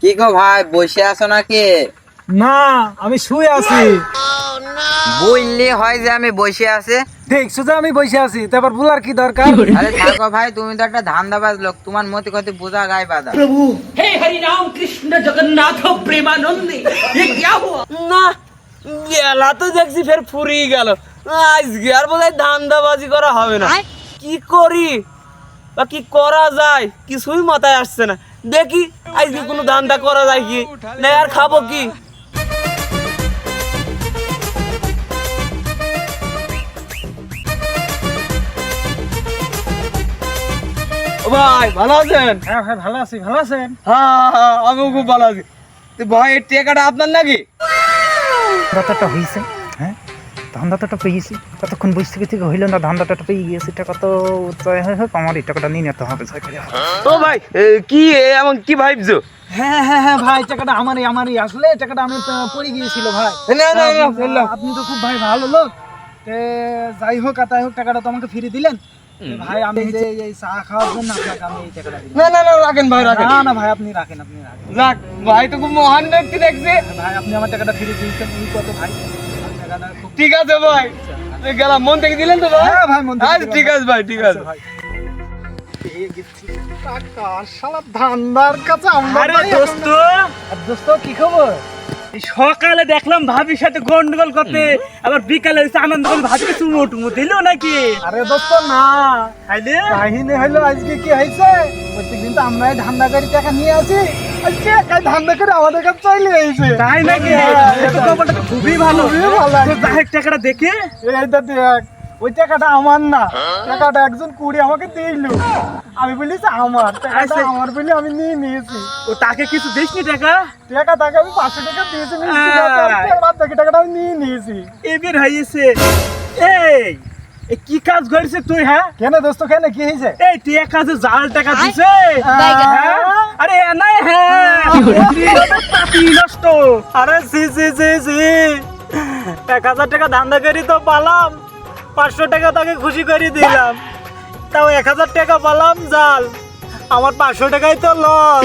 কি গো ভাই বসে আছো নাকি? না আমি শুয়ে আছি। বললে হয় যে আমি বসে আছি। দেখছ যে আমি বসে আছি তারপর বলার কি দরকার? আরে থাকো ভাই তুমি তো একটা ধান্দাবাজ লোক তোমার মতে কথা বোঝা গায় বাদা প্রভু। হে হরি রাম কৃষ্ণ জগন্নাথ প্রেমানন্দে এ কি হুয়া না গেলা তো দেখছি ফের ফুরি গেল। আজকে আর বোধহয় ধান্দাবাজি করা হবে না। কি করি? বা কি করা যায়? কিছুই মাথায় আসছে না। দেখি আজকে কোনো ধান্দা করা যায় কি? না আর খাব কি? ভাই ভালো আছেন? হ্যাঁ ভাই ভালো আছি ভালো আছেন? হ্যাঁ হ্যাঁ আমিও খুব ভালো আছি। ভাই টেকাটা আপনার নাকি? ধান্দাটা হয়েছে হ্যাঁ? ধান্দাটা পেয়েছি ততক্ষণ বসে থেকে থেকে হইল না ধান্দাটা পেয়ে গিয়েছি টাকা তো উৎসাহ হয়ে হোক আমার এই টাকাটা নিয়ে নিতে হবে যাই ও ভাই কি এ, এমন কি ভাবছ হ্যাঁ হ্যাঁ হ্যাঁ ভাই টাকাটা আমারই আমারই আসলে টাকাটা আমি পড়ে গিয়েছিল ভাই। না না না আপনি তো খুব ভাই ভালো লোক। যাই হোক আর তাই হোক টাকাটা তো আমাকে ফিরে দিলেন। ভাই আমি যে এই চা খাওয়ার জন্য আপনাকে আমি এই টাকাটা না না না রাখেন ভাই রাখেন। না না ভাই আপনি রাখেন আপনি রাখেন। রাখ ভাই তো খুব মহান ব্যক্তি দেখছি। ভাই আপনি আমার টাকাটা ফিরে দিয়েছেন এই কত ভাই। ঠিক আছে ভাই। গেলাম। মন থেকে দিলেন তো ভাই? হ্যাঁ ভাই মন থেকে আচ্ছা, ঠিক আছে ভাই ঠিক আছে। আচ্ছা ভাই। টাকা শালা ধান্দার কাছে আমরা দোস্ত। দোস্ত কি খবর? সকালে দেখলাম ভাবির সাথে গন্ডগোল করতে আবার বিকালে আনন্দ করে ভাবিকে চুমো টুমো দিল নাকি? আরে দোস্ত না। খাইলে কাহিনী হলো আজকে কি হয়েছে? প্রত্যেকদিন তো আমরা ধান্দা করে টাকা নিয়ে আসি। আজকে একাই ধান্দা করে আমাদের কাছে এসেছে তাই নাকি? হ্যাঁ, খুবই ভালো টাকাটা দেখে। এইটা দেখ ওই টাকাটা আমার না। টাকাটা একজন কুড়ি আমাকে দিল। আমি বলি আমার। টাকাটা আচ্ছা। আমার বলে আমি নিয়ে নিয়েছি। ও তাকে কিছু দিসনি টাকা? টাকা তাকে আমি পাঁচশো টাকা দিয়েছি হ্যাঁ। বাকি টাকাটা আমি নিয়ে নিয়েছি। এবার হয়েছে এই কি কাজ করেছে তুই হ্যাঁ? কেন দোস্ত কেন কি হয়েছে এই তুই এক কাজে জাল টাকা দিছে। হ্যাঁ? আরে এ নাই হ্যাঁ? আরে সি সি সি সি এক হাজার টাকা ধান্দা করি তো পালাম। পাঁচশো টাকা তাকে খুশি করে দিলাম। তাও এক হাজার টাকা পালাম, জাল। আমার পাঁচশো টাকাই তো লস।